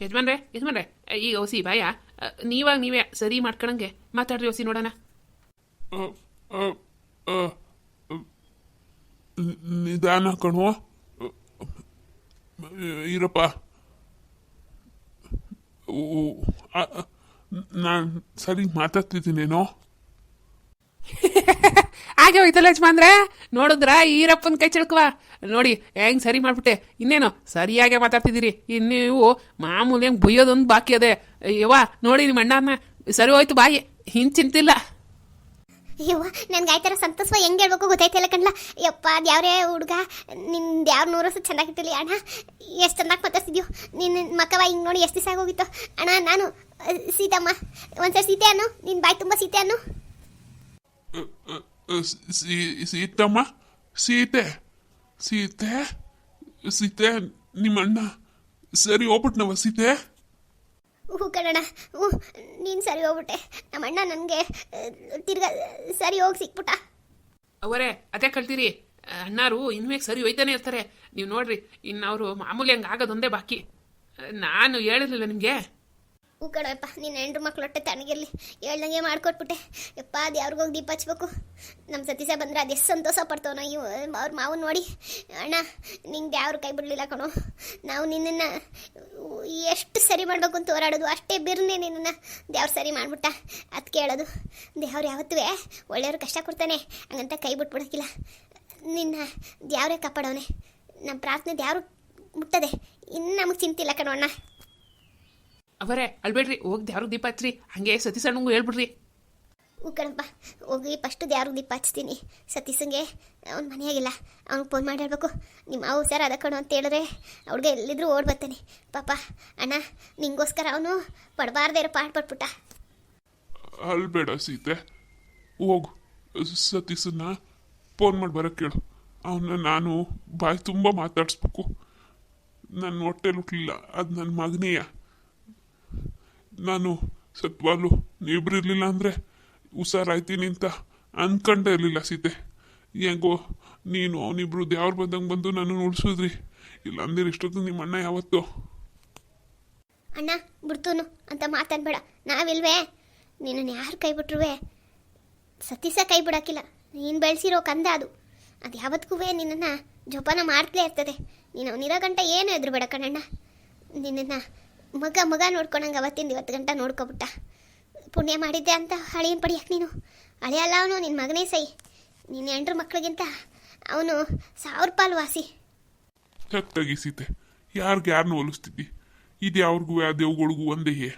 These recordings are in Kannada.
ಯಜಮಾನ್ರೆ ಯಜಮಾನ್ರೆ ಈಗ ಓಸಿ ಬಾಯ? ನೀವಾಗ ನೀವೇ ಸರಿ ಮಾಡ್ಕೊಳಂಗೆ ಮಾತಾಡ್ರಿ ಓಸಿ ನೋಡೋಣ. ನಿಧಾನ ಕಣೋ. ಇರಪ್ಪ. ನಾನು ಸರಿ ಮಾತಾಡ್ತಿದ್ದೀನೇನೋ? ಹಾಗೆ ಹೋಯ್ತಲ್ಲ ಯಜಮಾನ್ರೆ ನೋಡಿದ್ರ? ಈರಪ್ಪನ ಕೈ ಚಿಳ್ಕವ ನೋಡಿ ಹೆಂಗ್ ಸರಿ ಮಾಡ್ಬಿಟ್ಟೆ. ಇನ್ನೇನು? ಸರಿಯಾಗೆ ಮಾತಾಡ್ತಿದ್ದೀರಿ. ಇನ್ನು ನೀವು ಮಾಮೂಲಿ ಹೆಂಗ್ ಬುಯ್ಯೋದೊಂದು ಬಾಕಿ ಅದೇ. ಯವ್ವ ನೋಡಿ ನಿಮ್ಮ ಅಣ್ಣನ. ಸರಿ ಹೋಯ್ತು ಬಾಯಿ. ಹಿಂದ್ ಚಿಂತಿಲ್ಲ. ಅಯ್ಯವ್ವ ನನ್ಗೆ ಆಯ್ತಾರ ಸಂತಸ ಹೆಂಗೆ ಹೇಳ್ಬೇಕು ಗೊತ್ತಾಯ್ತಿಲ್ಲ ಕಣ್ಲ. ಯಪ್ಪ ಅದು ಯಾವ್ರೇ ಹುಡುಗ? ನಿಂದು ಯಾವ ನೂರು ವರ್ಷ ಚೆನ್ನಾಗಿರ್ತಿಲ್ಲ ಅಣ್ಣ? ಎಷ್ಟು ಚೆನ್ನಾಗಿ ಮಾತಾಡ್ತಿದ್ಯೋ ನಿನ್ನ ಮಕ್ಕವ ಹಿಂಗೆ ನೋಡಿ ಎಷ್ಟು ದಿವಸ ಆಗೋಗಿತ್ತು. ಅಣ್ಣ ನಾನು ಸೀತಮ್ಮ. ಒಂದ್ಸರಿ ಸೀತೆ ಅನ್ನು. ನಿನ್ನ ಬಾಯಿ ತುಂಬ ಸೀತೆ ಅನ್ನು. ಸೀ- ಸೀತಮ್ಮ ಸೀತೆ ಸೀತೆ ಸೀತೆ ನಿಮ್ಮಣ್ಣ ಸರಿ ಹೋಗ್ಬಿಟ್ನವ ಸೀತೆ ಹ್ಞೂ ಕಣಣ್ಣ ಹ್ಞೂ ನೀನು ಸರಿ ಹೋಗ್ಬಿಟ್ಟೆ. ನಮ್ಮ ಅಣ್ಣ ನನಗೆ ತಿರ್ಗಾ ಸರಿ ಹೋಗಿ ಸಿಕ್ಬಿಟ್ಟ. ಅವರೇ ಅದೇ ಕಳ್ತೀರಿ ಅಣ್ಣಾರು ಇನ್ಮೇಲೆ ಸರಿ ಹೋಯ್ತಾನೆ ಇರ್ತಾರೆ. ನೀವು ನೋಡ್ರಿ ಇನ್ನು ಅವರು ಮಾಮೂಲಿ ಹಂಗೆ ಆಗೋದೊಂದೇ ಬಾಕಿ. ನಾನು ಹೇಳಿರ್ಲಿಲ್ಲ ನಿಮಗೆ. ಹೂ ನಿನ್ನ ನೀನು ಹೆಂಡ್ರು ಮಕ್ಳು ಹೊಟ್ಟೆ ತಣ್ಣಗಿರ್ಲಿ ಹೇಳ್ದಂಗೆ ಮಾಡ್ಕೊಟ್ಬಿಟ್ಟೆ. ಯಪ್ಪ ಅದು ಯಾರಿಗೋಗಿ ದೀಪ ಹಚ್ಬೇಕು. ನಮ್ಮ ಸತೀಸ ಬಂದ್ರೆ ಅದು ಎಷ್ಟು ಸಂತೋಷ ಪಡ್ತಾವನ ಇವು, ಅವ್ರ ಮಾವು ನೋಡಿ. ಅಣ್ಣ, ನಿಂಗೆ ಯಾರು ಕೈ ಬಿಡಲಿಲ್ಲ ಕಣೋ. ನಾವು ನಿನ್ನನ್ನು ಎಷ್ಟು ಸರಿ ಮಾಡಬೇಕು ಅಂತ ಹೋರಾಡೋದು, ಅಷ್ಟೇ ಬಿರ್ನೆ ನಿನ್ನನ್ನು ದೇವ್ರು ಸರಿ ಮಾಡಿಬಿಟ್ಟ. ಅದು ಕೇಳೋದು, ದೇವ್ರು ಯಾವತ್ತೂ ಒಳ್ಳೆಯವ್ರು ಕಷ್ಟ ಕೊಡ್ತಾನೆ, ಹಂಗಂತ ಕೈ ಬಿಟ್ಬಿಡೋಕ್ಕಿಲ್ಲ ನಿನ್ನ ದೇವ್ರೇ ಕಾಪಾಡೋನೆ ನಮ್ಮ ಪ್ರಾರ್ಥನೆ ದೇವ್ರು ಮುಟ್ಟದೆ. ಇನ್ನು ನಮಗೆ ಚಿಂತಿಲ್ಲ ಕಣೋ ಅಣ್ಣ. ಅವರೇ ಅಳ್ಬೇಡ್ರಿ ಹೋಗಿ ಯಾರು ದೀಪ ಹಚ್ರಿ. ಹಂಗೆ ಸತಿ ಸಣ್ಣಂಗೂ ಹೇಳ್ಬಿಡ್ರಿ. ಹ್ಞೂ ಕಣಪ್ಪ ಹೋಗಿ ಫಸ್ಟು ಯಾರು ದೀಪ ಹಚ್ತೀನಿ. ಸತೀಸಂಗೆ ಅವ್ನ ಮನೆಯಾಗಿಲ್ಲ ಅವ್ನಿಗೆ ಫೋನ್ ಮಾಡಿ ಹೇಳ್ಬೇಕು. ನಿಮ್ಮ ಅವು ಸರ್ ಅದ ಕಣು ಅಂತ ಹೇಳಿದ್ರೆ ಅವ್ಳಿಗೆ ಎಲ್ಲಿದ್ರು ಓಡ್ ಬರ್ತಾನೆ. ಪಾಪ ಅಣ್ಣ ನಿಂಗೋಸ್ಕರ ಅವನು ಪಡಬಾರ್ದೇ ಇರೋ ಪಾಠ ಪಟ್ಬಿಟ್ಟ. ಅಲ್ಬೇಡ ಸೀತೆ. ಹೋಗು ಸತೀಸನ್ನ ಫೋನ್ ಮಾಡಿ ಬರೋಕ್ಕೆ ಕೇಳು. ಅವನ್ನ ನಾನು ಬಾಯಿ ತುಂಬ ಮಾತಾಡಿಸ್ಬೇಕು. ನನ್ನ ಹೊಟ್ಟೆಲಿ ಹುಟ್ಟಲಿಲ್ಲ ಅದು ನನ್ನ ಮಗನೇಯ. ನಾನು ಸತ್ವಾಲು ನೀವಿಬ್ರಿರ್ಲಿಲ್ಲ ಅಂದರೆ ಹುಷಾರಾಯ್ತೀನಿ ಅಂತ ಅಂದ್ಕೊಂಡೇ ಇರಲಿಲ್ಲ ಸೀತೆ. ಹೆಂಗೋ, ನೀನು, ಅವನಿಬ್ರು ದೇವ್ರು ಬಂದಂಗೆ ಬಂದು ನಾನು ಉಳಿಸಿದ್ರಿ. ಇಲ್ಲ ಅಂದಿರ ಇಷ್ಟೊತ್ತು ನಿಮ್ಮ ಅಣ್ಣ ಯಾವತ್ತು? ಅಣ್ಣ, ಬಿಡ್ತೂನು ಅಂತ ಮಾತಾಡ್ಬೇಡ ನಾವಿಲ್ವೇ? ನಿನ್ನನ್ನು ಯಾರು ಕೈ ಬಿಟ್ರುವೆ? ಸತೀಸ ಕೈ ಬಿಡೋಕ್ಕಿಲ್ಲ. ನೀನು ಬೆಳೆಸಿರೋ ಕಂದ ಅದು. ಅದು ಯಾವತ್ತಿಗೂ ನಿನ್ನನ್ನು ಜೋಪಾನ ಮಾಡ್ತಲೇ ಇರ್ತದೆ. ನೀನು ಅವನಿರೋ ಗಂಟ ಏನು ಎದುರು ಬೇಡ ಕಣಣ್ಣ. ನಿನ್ನನ್ನು ಮಗ ಮಗ ನೋಡ್ಕೊಂಡಂಗೆ ಅವತ್ತಿಂದ ಇವತ್ತು ಗಂಟ ನೋಡ್ಕೊಬಿಟ್ಟ. ಪುಣ್ಯ ಮಾಡಿದ್ದೆ ಅಂತ ಹಳಿಯನ್ ಪಡಿಯಕ್ಕೆ ನೀನು. ಹಳೆಯಲ್ಲ ಅವನು ನಿನ್ನ ಮಗನೇ ಸೈ. ನಿನ್ನ ಎಂಟ್ರ ಮಕ್ಕಳಿಗಿಂತ ಅವನು ಸಾವಿರ ಪಾಲು ವಾಸಿ. ಕತ್ತಾಗಿ ಸೀತೆ ಯಾರಿಗೆ ಯಾರನ್ನ ಹೋಲಿಸ್ತಿದ್ದಿ? ಇದು ಅವ್ರಿಗೂ, ಆ ದೇವ್ಗಳಿಗೂ ಒಂದೇ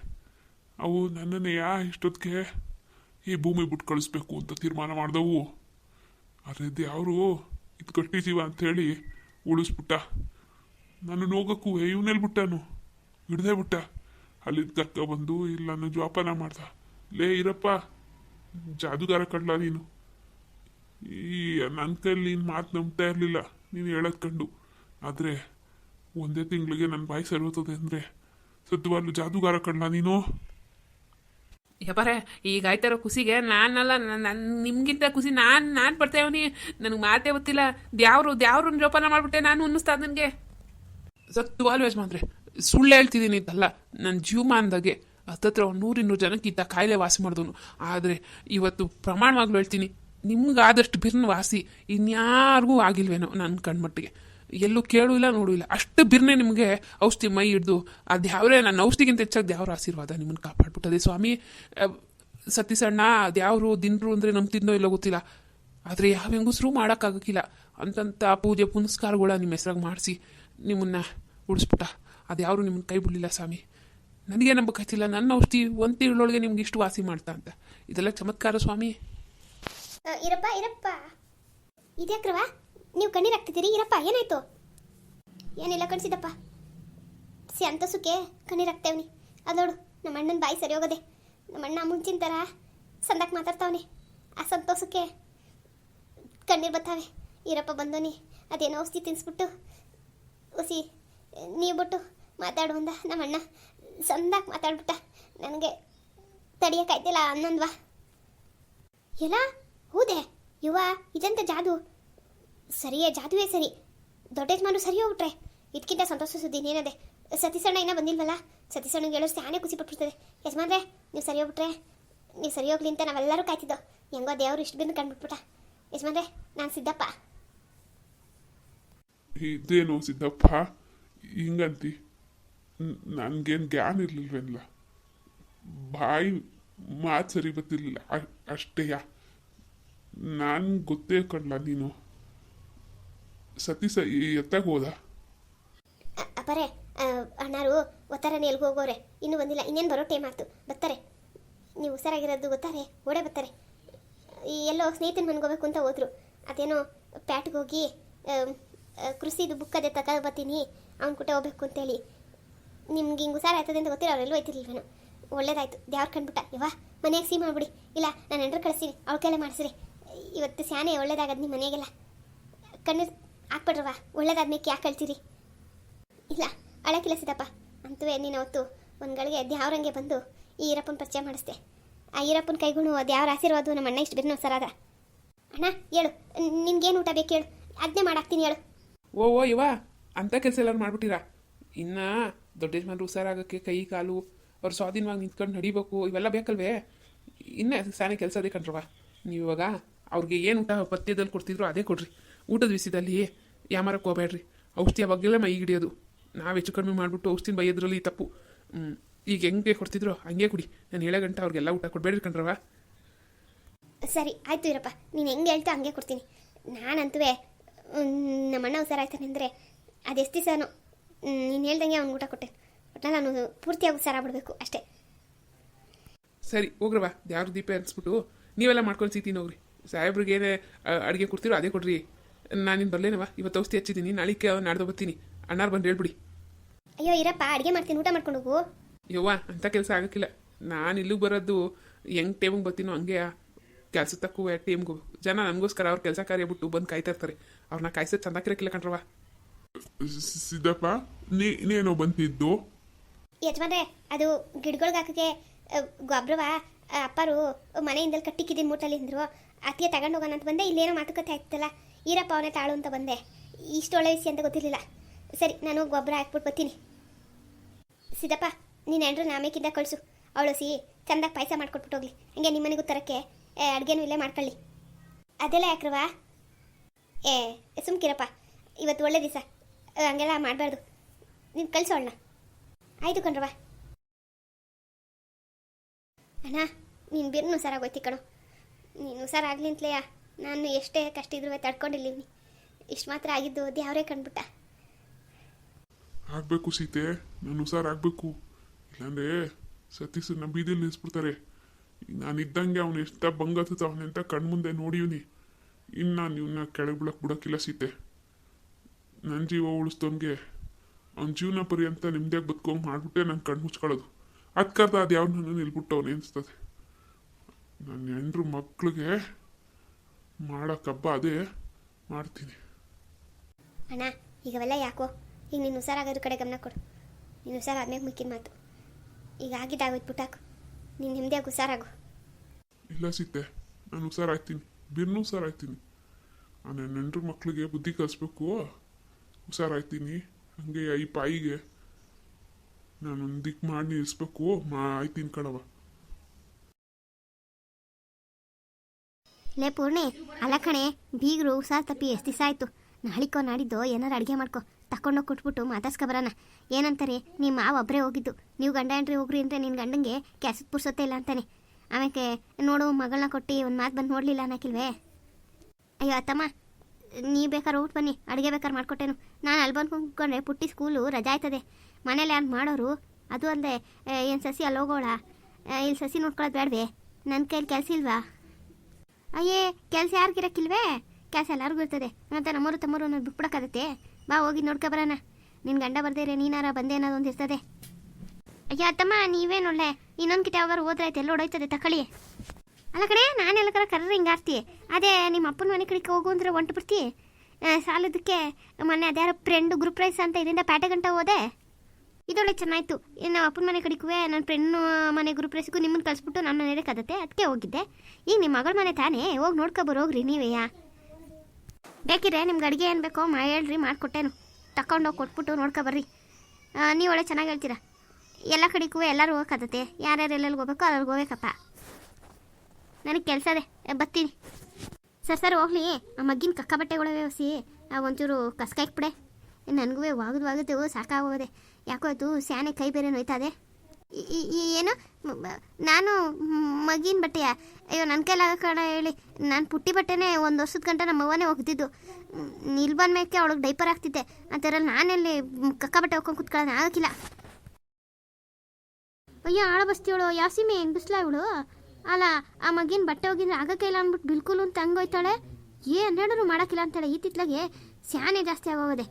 ಅವು ನನ್ನನ್ನು ಯಾ ಇಷ್ಟೊತ್ತಿಗೆ ಈ ಭೂಮಿ ಬಿಟ್ಟು ಕಳಿಸ್ಬೇಕು ಅಂತ ತೀರ್ಮಾನ ಮಾಡಿದವು. ಅರೆ ದೇವರು ಇದು ಕಟ್ಟಿದೀವ ಹೇಳಿ ಉಳಿಸ್ಬಿಟ್ಟ. ನಾನು ನೋಗಕ್ಕೂ ಇವನಲ್ಲಿ ಬಿಟ್ಟನು ಹಿಡ್ದೇ ಬಿಟ್ಟ. ಅಲ್ಲಿಂದ ತಕ್ಕ ಬಂದು ಇಲ್ಲ ನನ್ನ ಜೋಪಾನ ಮಾಡ್ದ. ಲೇ ಇರಪ್ಪ ಜಾದುಗಾರ ಕಡ್ಲ ನೀನು? ಈ ನನ್ನ ಕೈಲಿ ನೀನು ಮಾತು ನಂಬ್ತಾ ಇರಲಿಲ್ಲ, ನೀನು ಹೇಳೋದು ಕಂಡು. ಆದರೆ ಒಂದೇ ತಿಂಗಳಿಗೆ ನನ್ನ ಬಾಯಿ ಸರಿಯೋತದೆ ಅಂದರೆ ಸದ್ವಾಲು ಜಾದುಗಾರ ಕಡ್ಲ ನೀನು? ಯಬ್ಬಾರೆ ಈಗ ಆಯ್ತಾರೋ ಖುಷಿಗೆ ನಾನಲ್ಲ ನನ್ನ ನಿಮ್ಗಿಂತ ಖುಷಿ ನಾನು ನಾನು ಬರ್ತೇವನಿ ನನಗೆ ಮಾತೇ ಗೊತ್ತಿಲ್ಲ. ದ್ಯಾವ್ರು ದ್ಯಾವ್ರನ್ನ ಜೋಪಾನ ಮಾಡಿಬಿಟ್ಟೆ ನಾನು ಅನ್ನಿಸ್ತಾ ನನಗೆ. ಸತ್ವಾಲು ಯಜಮಾನ್ರೆ ಸುಳ್ಳು ಹೇಳ್ತಿದ್ದೀನಿ ಅಂತಲ್ಲ ನನ್ನ ಜೀವಮಾನದಾಗೆ ಹತ್ತತ್ರ ಒಂದು ನೂರಿನ್ನೂರು ಜನಕ್ಕೆ ಇದ್ದ ಕಾಯಿಲೆ ವಾಸಿ ಮಾಡಿದವನು. ಆದರೆ ಇವತ್ತು ಪ್ರಮಾಣವಾಗ್ಲೂ ಹೇಳ್ತೀನಿ, ನಿಮ್ಗಾದಷ್ಟು ಬಿರ್ನ ವಾಸಿ ಇನ್ಯಾರಿಗೂ ಆಗಿಲ್ವೇನೋ ನನ್ನ ಕಣ್ಮಟ್ಟಿಗೆ. ಎಲ್ಲೂ ಕೇಳೂ ಇಲ್ಲ, ನೋಡೂ ಇಲ್ಲ. ಅಷ್ಟು ಬಿರ್ನೆ ನಿಮಗೆ ಔಷಧಿ ಮೈ ಹಿಡ್ದು ಅದು ಯಾವ್ರೇ ನನ್ನ ಔಷಧಿಗಿಂತ ಹೆಚ್ಚಾಗಿ ದೇವ್ರ ಆಶೀರ್ವಾದ ನಿಮ್ಮನ್ನು ಕಾಪಾಡ್ಬಿಟ್ಟದೆ. ಸ್ವಾಮಿ ಸತೀಸಣ್ಣ ದ್ಯಾವರು ದಿನರು ಅಂದರೆ ತಿನ್ನೋ ಇಲ್ಲೋ ಗೊತ್ತಿಲ್ಲ. ಆದರೆ ಯಾವ ಶುರು ಮಾಡೋಕ್ಕಾಗಕ್ಕಿಲ್ಲ. ಅಂತಂಥ ಪೂಜೆ ಪುನಸ್ಕಾರಗಳ ನಿಮ್ಮ ಹೆಸ್ರಾಗ ಮಾಡಿಸಿ, ನಿಮ್ಮನ್ನು ಉಳಿಸ್ಬಿಟ್ಟ ಅದ್ಯಾರು ನಿಮ್ಮನ್ನು ಕೈ ಬಿಡಲಿಲ್ಲ ಸ್ವಾಮಿ. ನನಗೆ ನಂಬಕ್ಕಾಯ್ತಿಲ್ಲ ನನ್ನ ಔಷಧಿ ಒಂದು ತಿಂಗಳೊಳಗೆ ನಿಮ್ಗೆ ಇಷ್ಟು ವಾಸಿ ಮಾಡ್ತಾ ಅಂತ. ಇದೆಲ್ಲ ಚಮತ್ಕಾರ ಸ್ವಾಮಿ. ಇರಪ್ಪ ಇರಪ್ಪ. ಇದ್ಯಾಕ್ರವ ನೀವು ಕಣ್ಣೀರು ಹಾಕ್ತಿದ್ದೀರಿ? ಇರಪ್ಪ, ಏನಾಯ್ತು? ಏನಿಲ್ಲ ಕಣ್ಸಿದಪ್ಪ ಸಿ ಅಂತಸುಕ್ಕೆ ಕಣ್ಣೀರು ಹಾಕ್ತೇವ್ನಿ. ಅದು ನೋಡು, ನಮ್ಮ ಅಣ್ಣನ ಬಾಯಿ ಸರಿ ಹೋಗದೆ. ನಮ್ಮ ಅಣ್ಣ ಮುಂಚಿನ ಥರ ಸಂದಕ್ಕೆ ಮಾತಾಡ್ತಾವನೆ. ಆ ಸಂತೋಷಕ್ಕೆ ಕಣ್ಣೀರು ಬರ್ತಾವೆ ಇರಪ್ಪ ಬಂದೋನಿ. ಅದೇನೋ ಔಷಧಿ ತಿನ್ಸ್ಬಿಟ್ಟು ಹುಸಿ ನೀವು ಬಿಟ್ಟು ಮಾತಾಡು ಅಂದ ನಮ್ಮ ಅಣ್ಣ ಸಂದಾಕ್ ಮಾತಾಡ್ಬಿಟ್ಟ. ನನಗೆ ತಡಿಯೋಕ್ಕಾಯ್ತಿಲ್ಲ ಅನ್ನೊಂದ್ವಾ ಎಲ್ಲ? ಹೌದೇ? ಯುವ ಇದಂತ ಜಾದು. ಸರಿಯೇ, ಜಾದುವೇ ಸರಿ. ದೊಡ್ಡ ಯಜಮಾನು ಸರಿ ಹೋಗ್ಬಿಟ್ರೆ ಇದಕ್ಕಿಂತ ಸಂತೋಷ ಸುದ್ದಿ ಏನದೆ ಸತೀಸಣ್ಣ ಇನ್ನೂ ಬಂದಿಲ್ವಲ್ಲ? ಸತೀಸಣ್ಣಗೆ ಹೇಳೋಷ್ಟು ಆನೆ ಖುಷಿ ಪಟ್ಬಿಡ್ತದೆ. ಯಜಮಾನ್ರೆ, ನೀವು ಸರಿ ಹೋಗ್ಬಿಟ್ರೆ ನೀವು ಸರಿ ಹೋಗ್ಲಿ ಅಂತ ನಾವೆಲ್ಲರೂ ಕಾಯ್ತಿದ್ದೋ? ಹೆಂಗೋ ದೇವರು ಇಷ್ಟು ಬಿಂದು ಕಂಡುಬಿಟ್ಬಿಟ್ಟ. ಯಜಮಾನ್ರೆ, ನಾನು ಸಿದ್ದಪ್ಪ. ಇದೇನು ಸಿದ್ದಪ್ಪ? ಹಿಂಗಂತಿ. ನನಗೇನು ಜ್ಞಾನ ಇರ್ಲಿಲ್ವೇನಿಲ್ಲ ಬಾಯಿ ಮಾತು ಸರಿ ಬರ್ತಿರ್ಲಿಲ್ಲ. ಅಷ್ಟೇಯ ನಾನು ಗೊತ್ತೇ ಕಣ್ಲ ನೀನು. ಸತೀಶ ಎತ್ತಾಗ ಹೋದ? ಅಪ್ಪರೇ ಅಣ್ಣಾರು ಒತ್ತಾರನೇ ಎಲ್ಗೆ ಹೋಗೋರೆ. ಇನ್ನೂ ಬಂದಿಲ್ಲ. ಇನ್ನೇನು ಬರೋ ಟೈಮ್ ಆಯ್ತು. ಬರ್ತಾರೆ. ನೀವು ಹುಷಾರಾಗಿರೋದು ಗೊತ್ತಾರೆ? ಓಡೇ ಬರ್ತಾರೆ. ಈ ಎಲ್ಲೋ ಸ್ನೇಹಿತನ ಮನ್ಗೋಬೇಕು ಅಂತ ಹೋದ್ರು. ಅದೇನೋ ಪ್ಯಾಟ್ಗೆ ಹೋಗಿ ಕೃಷಿದು ಬುಕ್ ಅದೇ ತಗೊಂಡು ಬರ್ತೀನಿ. ಅವ್ನ ಕೂಟ ಹೋಗ್ಬೇಕು ಅಂತೇಳಿ. ನಿಮ್ಗೆ ಹಿಂಗೆ ಹುಷಾರು ಆಯ್ತದೆ ಅಂತ ಗೊತ್ತಿಲ್ಲ, ಅವರೆಲ್ಲೂ ನಾನು ಒಳ್ಳೇದಾಯ್ತು, ದೇವ್ರು ಕಂಡ್ಬಿಟ್ಟ, ಯವ್ವ, ಮನೆಗೆ ಸೀ ಮಾಡ್ಬಿಡಿ ಇಲ್ಲ, ನಾನು ಎಂಟ್ರು ಕಳಿಸ್ತೀನಿ ಅವ್ಳ ಕೈಲೇ ಮಾಡಿಸ್ರಿ. ಇವತ್ತು ಸ್ಯಾನೆ ಒಳ್ಳೇದಾಗದ್ ನಿಮ್ಮ ಮನೆಗೆಲ್ಲ. ಕಣ್ಣೀರು ಒಳ್ಳೇದಾದ ಒಳ್ಳೇದಾದ್ಮೇಲೆ ಯಾಕೆ ಕಳ್ತೀರಿ ಇಲ್ಲ, ಅಳಕಿಲ್ಲ ಸಿದ್ದಪ್ಪ ಅಂತೂ ನೀನು ಅವತ್ತು ಒಂದು ಗಳಿಗೆ ದ್ಯಾವ್ರಂಗೆ ಬಂದು ಈ ಈರಪ್ಪನ ಪರಿಚಯ ಮಾಡಿಸ್ದೆ. ಆ ಈರಪ್ಪನ ಕೈಗುಣು ದ್ಯಾವ್ರ ಆಶೀರ್ವಾದ ನಮ್ಮ ಅಣ್ಣ ಇಷ್ಟು ಬಿರ್ನೋ ಸರಾದ ಅಣ್ಣ, ಹೇಳು ನಿನ್ಗೇನು ಊಟ ಬೇಕು ಹೇಳು ಅದನ್ನೇ ಮಾಡಾಕ್ತೀನಿ ಹೇಳು. ಓ ಓ ಇವ ಅಂತ ಕೆಲಸ ಎಲ್ಲರೂ ಮಾಡ್ಬಿಟ್ಟಿರಾ? ಇನ್ನು ದೊಡ್ಡ ಯಜಮಾನ್ರು ಹುಷಾರಾಗೋಕ್ಕೆ ಕೈ, ಕಾಲು ಅವ್ರು ಸ್ವಾಧೀನವಾಗಿ ನಿಂತ್ಕೊಂಡು ನಡಿಬೇಕು, ಇವೆಲ್ಲ ಬೇಕಲ್ವೇ? ಇನ್ನೇ ಸಾನೆ ಕೆಲಸ ಅದೇ ಕಣ್ರವ ನೀವು ಇವಾಗ ಅವ್ರಿಗೆ ಏನು ಊಟ ಪಥ್ಯದಲ್ಲಿ ಕೊಡ್ತಿದ್ರು ಅದೇ ಕೊಡ್ರಿ. ಊಟದ ವಿಷಯದಲ್ಲಿ ಯಾಮಾರಕ್ಕೆ ಹೋಗ್ಬೇಡ್ರಿ. ಔಷಧಿ ಅವಾಗೆಲ್ಲ ಮೈ ಹಿಡಿಯೋದು. ನಾವು ಹೆಚ್ಚು ಕಡಿಮೆ ಮಾಡಿಬಿಟ್ಟು ಔಷಧಿನ ಬೈಯೋದ್ರಲ್ಲಿ ತಪ್ಪು. ಈಗ ಹೆಂಗೆ ಕೊಡ್ತಿದ್ರು ಹಂಗೆ ಕುಡಿ. ನಾನು ಏಳು ಗಂಟೆ ಅವ್ರಿಗೆಲ್ಲ ಊಟ ಕೊಡಬೇಡ್ರಿ ಕಣ್ರವ ಸರಿ, ಆಯ್ತು ಇರಪ್ಪ ನೀನು ಹೆಂಗೆ ಹೇಳ್ತಾ ಹಂಗೆ ಕೊಡ್ತೀನಿ. ನಾನಂತೂ ನಮ್ಮಣ್ಣ ಹುಷಾರಾಯ್ತಾನೆ ಅಂದರೆ ಅದೆಷ್ಟು ದಿವಸನೋ ನೀನು ಹೇಳ್ದಂಗೆ ಅವ್ನು ಊಟ ಕೊಟ್ಟೆ. ಒಟ್ನಲ್ಲಿ ನಾನು ಪೂರ್ತಿಯಾಗಿ ಬಿಡಬೇಕು ಅಷ್ಟೇ. ಸರಿ ಹೋಗ್ರವ ಯಾರು ದೀಪ ಅನ್ಸ್ಬಿಟ್ಟು ನೀವೆಲ್ಲ ಮಾಡ್ಕೊಂಡು ಸಿಗ್ತೀನಿ ಹೋಗ್ರಿ. ಸಾಹೇಬ್ರಿಗೆ ಏನೇ ಅಡುಗೆ ಕೊಡ್ತೀರೋ ಅದೇ ಕೊಡ್ರಿ. ನಾನಿನ್ನು ಬರಲೇನವ ಇವತ್ತು ಔಷಧಿ ಹಚ್ಚಿದ್ದೀನಿ ನಾಳಿಕೆ ನಾಡ್ದು ಬರ್ತೀನಿ. ಅಣ್ಣಾರು ಬಂದು ಹೇಳ್ಬಿಡಿ. ಅಯ್ಯೋ ಇರಪ್ಪ ಅಡುಗೆ ಮಾಡ್ತೀನಿ ಊಟ ಮಾಡ್ಕೊಂಡು ಹೋಗು. ಯವ್ವ ಅಂಥ ಕೆಲಸ ಆಗೋಕ್ಕಿಲ್ಲ. ನಾನು ಇಲ್ಲಿಗೆ ಬರೋದು ಹೆಂಗೆ ಟೈಮಿಗೆ ಬರ್ತೀನೋ ಹಂಗೆ ಕೆಲಸ ತಕ್ಕೂ ಟೈಮ್ಗೂ. ಜನ ನನಗೋಸ್ಕರ ಅವ್ರ ಕೆಲಸ ಕಾರ್ಯ ಬಿಟ್ಟು ಬಂದು ಕಾಯ್ತಾ ಇರ್ತಾರೆ. ಅವ್ರನ್ನ ಕಾಯಿಸೋದು ಚಂದಾಕಿರಕ್ಕಿಲ್ಲ ಕಣ್ರವ ಸಿದ್ದಪ್ಪ, ನೀ ಬಂತಿದ್ದು ಯಜಮಾನ್ರೆ, ಅದು ಗಿಡಗಳಿಗೆ ಹಾಕಕ್ಕೆ ಗೊಬ್ಬರವ ಅಪ್ಪರು ಮನೆಯಿಂದಲೇ ಕಟ್ಟಿಕ್ಕಿದ್ದೀನಿ ಮೂಟಲ್ಲಿ ಅಂದರು. ಅತ್ತಿಗೆ ತಗೊಂಡು ಹೋಗೋಣ ಅಂತ ಬಂದೆ, ಇಲ್ಲೇನೋ ಮಾತುಕತೆ ಆಯ್ತಲ್ಲ. ಈರಪ್ಪ ಅವನೇ ತಾಳು ಅಂತ ಬಂದೆ. ಇಷ್ಟು ಒಳ್ಳೆ ವಿಷಯ ಅಂತ ಗೊತ್ತಿರಲಿಲ್ಲ. ಸರಿ, ನಾನು ಗೊಬ್ಬರ ಹಾಕ್ಬಿಟ್ಟು ಬರ್ತೀನಿ. ಸಿದ್ದಪ್ಪ, ನೀನು ಎಂಡ್ರು ನಾಮೇಕಿಂದ ಕಳಿಸು. ಅವಳು ಸಿ, ಚಂದಾಗಿ ಪಾಯಸ ಮಾಡ್ಕೊಟ್ಬಿಟ್ಟು ಹೋಗ್ಲಿ. ಹಂಗೆ ನಿಮ್ಮ ಮನೆಗೂ ತರಕ್ಕೆ ಅಡುಗೆನೂ ಇಲ್ಲೇ ಮಾಡ್ಕೊಳ್ಳಿ. ಅದೆಲ್ಲ ಯಾಕ್ರವಾ? ಏ, ಸುಮ್ಕಿರಪ್ಪ. ಇವತ್ತು ಒಳ್ಳೆ ದಿವಸ. ಹಂಗೆಲ್ಲ ಮಾಡಬಾರ್ದು. ನೀನು ಕಳಿಸೋಣ ಆಯಿತು ಕಣ್ರವ ಅಣ್ಣ, ನೀನು ಬಿರ್ನು ಹುಷಾರಾಗೋಯ್ತಿ ಕಣೋ. ನೀನು ಹುಷಾರಾಗ್ಲಿ ಅಂತಲೇಯ ನಾನು ಎಷ್ಟೇ ಕಷ್ಟ ಇದ್ರೂ ತಡ್ಕೊಂಡಿಲ್ಲೀನಿ ಇಷ್ಟು ಮಾತ್ರ ಆಗಿದ್ದು ದೇವರೇ ಕಂಡ್ಬಿಟ್ಟ. ಆಗ್ಬೇಕು ಸೀತೆ, ನಾನು ಹುಷಾರಾಗಬೇಕು. ಇಲ್ಲಾಂದ್ರೆ ಸತೀಶನ ಬೀದಿಲಿ ನಿಲ್ಲಿಸ್ಬಿಡ್ತಾರೆ ನಾನು ಇದ್ದಂಗೆ ಅವನು ಎಷ್ಟ ಬಂಗತ್ತವನೆ ಅಂತ ಕಣ್ಮುಂದೆ ನೋಡಿವ್ನಿ. ಇನ್ನು ನಾನು ಇವನ್ನ ಕೆಳಗೆ ಬಿಡಕ್ಕೆ ಬಿಡೋಕ್ಕಿಲ್ಲ ಸೀತೆ. ನನ್ನ ಜೀವ ಉಳಿಸ್ದವನ್ಗೆ ಅವ್ನ ಜೀವನ ಪರ್ಯಂತ ನಿಮ್ಮದೇ ಬದುಕೋಂಗೆ ಮಾಡಿಬಿಟ್ಟೆ ನಂಗೆ ಕಣ್ಣು ಮುಚ್ಕೊಳ್ಳೋದು. ಅದ್ಕರ್ದ ಅದು ಯಾವ ನನ್ನ ನಿಲ್ಬಿಟ್ಟವನೇ ಅನಿಸ್ತದೆ. ನನ್ನ ಹೆಂಡ್ರು ಮಕ್ಳಿಗೆ ಮಾಡೋಕೆ ಹಬ್ಬ ಅದೇ ಮಾಡ್ತೀನಿ. ಅಣ್ಣ ಈಗ ಅವೆಲ್ಲ ಯಾಕೋ? ಈಗ ನೀನು ಹುಷಾರಾಗೋದ್ರ ಕಡೆ ಗಮನ ಕೊಡು. ನೀನು ಹುಷಾರಾದ್ಮೇಲೆ ಮುಕ್ಕಿನ ಮಾತು. ಈಗ ಆಗಿದ್ದಾಗೋಯ್ತು ಬಿಟ್ಟಾಕು ನೀನು ನಿಮ್ಮದೇ ಹುಷಾರಾಗು. ಇಲ್ಲ ಸೀತೆ ನಾನು ಹುಷಾರಾಗ್ತೀನಿ. ಬಿರ್ನು ಹುಷಾರಾಗ್ತೀನಿ. ನನ್ನ ಹೆಂಡ್ರ ಮಕ್ಳಿಗೆ ಬುದ್ಧಿ ಕಲಿಸ್ಬೇಕು. ಹಂಗೆ ಈ ಪಾಯಿಗೆ ನಾನು ಮಾಡಿ ನಿಲ್ಲಿಸ್ಬೇಕು ಮಾ ಆಯ್ತೀನಿ ಲೇ ಪೂರ್ಣಿ, ಅಲ್ಲ ಕಣೆ, ಬೀಗರು ಹುಷಾರ್ ತಪ್ಪಿ ಎಷ್ಟು ದಿವಸ ಆಯ್ತು? ನಾಳಿಕೋ ನಾಡಿದ್ದು ಏನಾರು ಅಡುಗೆ ಮಾಡ್ಕೊ. ತಕೊಂಡೋಗಿ ಕೊಟ್ಬಿಟ್ಟು ಮಾತಾಡ್ಸ್ಕೊಬರೋಣ ಏನಂತಾರೆ ನಿಮ್ಮ ಮಾವ ಒಬ್ಬರೇ ಹೋಗಿದ್ದು. ನೀವು ಗಂಡ ಏನ್ರಿ ಹೋಗ್ರಿ ಅಂದರೆ ನಿನ್ನ ಗಂಡಂಗೆ ಕ್ಯಾಸದ ಪುರ್ಸೋತ್ತೆ ಇಲ್ಲ ಅಂತಾನೆ. ಆಮೇಲೆ ನೋಡು ಮಗಳನ್ನ ಕೊಟ್ಟು ಒಂದು ಮಾತು ಬಂದು ನೋಡಲಿಲ್ಲ ಅನ್ನಕ್ಕಿಲ್ವೇ ಅಯ್ಯೋ, ಅತ್ತಮ್ಮ ನೀ ಬೇಕಾದ್ರೆ ಊಟ ಬನ್ನಿ, ಅಡುಗೆ ಬೇಕಾದ್ರೆ ಮಾಡಿಕೊಟ್ಟೇನು. ನಾನು ಅಲ್ಲಿ ಬಂದು ಕುಂಕೊಂಡ್ರೆ ಪುಟ್ಟಿ ಸ್ಕೂಲು ರಜಾ ಆಯ್ತದೆ. ಮನೇಲಿ ಯಾರು ಮಾಡೋರು? ಅದು ಅಲ್ಲದೆ ಏನು ಸಸಿ ಅಲ್ಲಿ ಹೋಗೋಳ? ಇಲ್ಲಿ ಸಸಿ ನೋಡ್ಕೊಳ್ಳೋದು ಬೇಡವೆ? ನನ್ನ ಕೈಲಿ ಕೆಲಸ ಇಲ್ವಾ? ಅಯ್ಯೇ, ಕೆಲಸ ಯಾರಿಗಿರಕ್ಕಿಲ್ವೇ? ಕೆಲಸ ಎಲ್ಲರಿಗೂ ಇರ್ತದೆ. ಮತ್ತೆ ನಮ್ಮರು ತಮ್ಮರು ಅನ್ನೋದು ಬಿಟ್ಬಿಡಕ್ಕಾಗತ್ತೆ? ಬಾ, ಹೋಗಿ ನೋಡ್ಕೊ ಬರೋಣ. ನಿನ್ನ ಗಂಡ ಬರ್ದೇರೆ ನೀನಾರ ಬಂದೆ ಅನ್ನೋದೊಂದು ಇರ್ತದೆ. ಅಯ್ಯ, ಅತ್ತಮ್ಮ, ನೀವೇನು ಒಳ್ಳೆ? ಇನ್ನೊಂದು ಕಿತ ಯಾವಾಗ ಹೋದ್ರಾಯ್ತು ಎಲ್ಲ ಹೊಡೋಯ್ತದೆ, ತಕೊಳ್ಳಿ. ಅಲ್ಲ ಕಡೆ ನಾನು ಕರ ಕರ್ರಿ ಹಿಂಗಾರ್ತಿ ಅದೇ ನಿಮ್ಮ ಅಪ್ಪನ ಮನೆ ಕಡೆಗೆ ಹೋಗು ಅಂದ್ರೆ ಹೊಂಟು ಬಿಡ್ತಿ. ಆ, ಸಾಲದಕ್ಕೆ ಮೊನ್ನೆ ಅದ್ಯಾರ ಫ್ರೆಂಡ್ ಗ್ರೂಪ್ ರೈಸ್ ಅಂತ ಇದರಿಂದ ಪ್ಯಾಟೆ ಗಂಟ ಹೋದೆ. ಇದೊಳ್ಳೆ ಚೆನ್ನಾಯಿತು. ಇನ್ನು ಅಪ್ಪನ ಮನೆ ಕಡೆಗೂ ನನ್ನ ಫ್ರೆಂಡ್ ಮನೆ ಗ್ರೂಪ್ ಪ್ರೈಸ್ಗೂ ನಿಮ್ಮನ್ನು ಕಳಿಸ್ಬಿಟ್ಟು ನನ್ನ ಮನೇಲಿ ಕದತ್ತೆ ಅದಕ್ಕೆ ಹೋಗಿದ್ದೆ. ಈಗ ನಿಮ್ಮ ಮಗಳ ಮನೆ ತಾನೇ? ಹೋಗಿ ನೋಡ್ಕೊಬರೋಗ್ರಿ ನೀವೇಯಾ ಬೇಕಿದ್ರೆ ನಿಮ್ಗೆ ಅಡುಗೆ ಏನು ಬೇಕೋ ಮಾ ಹೇಳ್ರಿ ಮಾಡಿಕೊಟ್ಟೇನು. ತಗೊಂಡೋಗಿ ಕೊಟ್ಬಿಟ್ಟು ನೋಡ್ಕೊಬರ್ರಿ ನೀವು ಒಳ್ಳೆ ಚೆನ್ನಾಗಿ ಹೇಳ್ತೀರಾ. ಎಲ್ಲ ಕಡೆಗೂ ಎಲ್ಲರೂ ಹೋಗಕ್ಕತ್ತತೆ ಯಾರ್ಯಾರು ಎಲ್ಲೆಲ್ಲಿ ಹೋಗ್ಬೇಕೋ ಅದ್ರಲ್ಲಿ ಹೋಗ್ಬೇಕಪ್ಪ. ನನಗೆ ಕೆಲಸ ಅದೇ ಬರ್ತೀನಿ ಸರ್ ಸರ್ ಹೋಗ್ಲಿ. ಆ ಮಗ್ಗಿನ ಕಕ್ಕ ಬಟ್ಟೆಗಳ ವ್ಯವಸ್ಥೆ ಆ ಒಂಚೂರು ಕಸ್ಕಾಯ್ಬಿಡೆ ನನಗೂ ವಾಗದು ವಾಗದು ಸಾಕಾಗೋದೆ. ಯಾಕೋ ಅದು ಸ್ಯಾನೆ ಕೈ ಬೇರೆ ನೋಯ್ತದೆ. ಏನು? ನಾನು ಮಗಿನ ಬಟ್ಟೆಯ. ಅಯ್ಯೋ ನನ್ನ ಕೈಲಾಗ ಕಣ ಹೇಳಿ. ನಾನು ಪುಟ್ಟಿ ಬಟ್ಟೆನೇ ಒಂದು ವರ್ಷದ ಗಂಟೆ ನಮ್ಮ ಅವ್ವನೇ ಒಗ್ದಿದ್ದು ಇಲ್ಲಿ ಮೇಲೆ ಅವಳಿಗೆ ಡೈಪರ್ ಆಗ್ತಿದ್ದೆ. ಅಂತಾರಲ್ಲಿ ನಾನೆಲ್ಲಿ ಮ್, ಕಕ್ಕ ಬಟ್ಟೆ ಹೋಗ್ಕೊಂಡು ಕುತ್ಕೊಳ್ಳೋಣ ಆಗಕ್ಕಿಲ್ಲ ಅಯ್ಯೋ ಆಳ ಬಸ್ತಿಯವಳು ಯಾವ ಸೀಮೆ ಬಿಸ್ಲ ಇವಳು? ಅಲ್ಲ, ಆ ಮಗಿನ ಬಟ್ಟೆ ಹೋಗಿದ್ರೆ ಆಗಕ್ಕೆ ಇಲ್ಲ ಅಂದ್ಬಿಟ್ಟು ಬಿಲ್ಕುಲ್ ಅಂತ ಹಂಗೋಯ್ತಾಳೆ ಏನು ಹೇಳಿದ್ರು ಮಾಡೋಕ್ಕಿಲ್ಲ ಅಂತಾಳೆ ಈ ತಿತ್ಲಾಗೆ ಸ್ಯಾನೆ ಜಾಸ್ತಿ ಆಗೋದೆ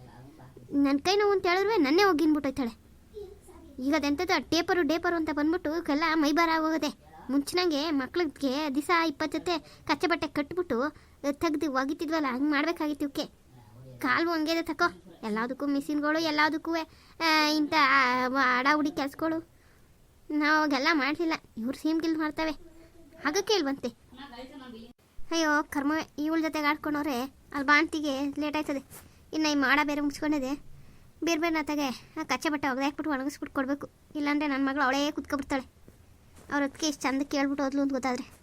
ನನ್ನ ಕೈ ನೋವು ಅಂತ ಹೇಳಿದ್ರೆ ನನ್ನೇ ಹೋಗಿನ್ಬಿಟ್ಟೋಯ್ತಾಳೆ ಈಗ ಅದೆಂಥದ್ದು ಟೇಪರು, ಡೇಪರು ಅಂತ ಬಂದ್ಬಿಟ್ಟು ಎಲ್ಲ ಮೈಬಾರ ಆಗೋಗದೆ. ಮುಂಚಿನಂಗೆ ಮಕ್ಳಿಗೆ ದಿವಸ ಇಪ್ಪತ್ತು ಜೊತೆ ಕಚ್ಚೆ ಬಟ್ಟೆ ಕಟ್ಬಿಟ್ಟು ತೆಗ್ದು ಒಗಿತಿದ್ವಲ್ಲ, ಹಂಗೆ ಮಾಡಬೇಕಾಗಿತ್ತು ಕಾಲು ಹಂಗೆ ತಕೋ. ಎಲ್ಲದಕ್ಕೂ ಮಿಷಿನ್ಗಳು ಎಲ್ಲದಕ್ಕೂ ಇಂಥ ಅಡ ಹುಡಿ ಕೆಲ್ಸಗಳು. ನಾವು ಅವಾಗೆಲ್ಲ ಮಾಡಲಿಲ್ಲ. ಇವ್ರು ಸೀಮ್ ಗಿಲ್ ಮಾಡ್ತವೆ. ಆಗಕ್ಕೆ ಇಲ್ವಂತೆ ಅಯ್ಯೋ, ಕರ್ಮ ಇವಳ ಜೊತೆಗೆ ಆಡ್ಕೊಂಡವ್ರೆ ಅಲ್ಲಿ ಬಾಣ್ತಿಗೆ ಲೇಟ್ ಆಯ್ತದೆ. ಇನ್ನು ಈ ಮಾಡ ಬೇರೆ ಮುಗಿಸ್ಕೊಂಡಿದೆ. ಬೇರೆ ಬೇರೆ ನಾತಾಗೆ ಆ ಕಚ್ಚೆ ಬಟ್ಟೆ ಒಗ್ದಾಕ್ಬಿಟ್ಟು ಒಣಗಿಸ್ಬಿಟ್ಟು ಕೊಡಬೇಕು. ಇಲ್ಲಾಂದರೆ ನನ್ನ ಮಗಳು ಅವಳೇ ಕುತ್ಕೊಬಿಡ್ತಾಳೆ. ಅವ್ರ ಅದಕ್ಕೆ ಇಷ್ಟು ಚಂದ ಕೇಳ್ಬಿಟ್ಟು ಹೋದ್ಲು ಅಂತ ಗೊತ್ತಾದ್ರೆ.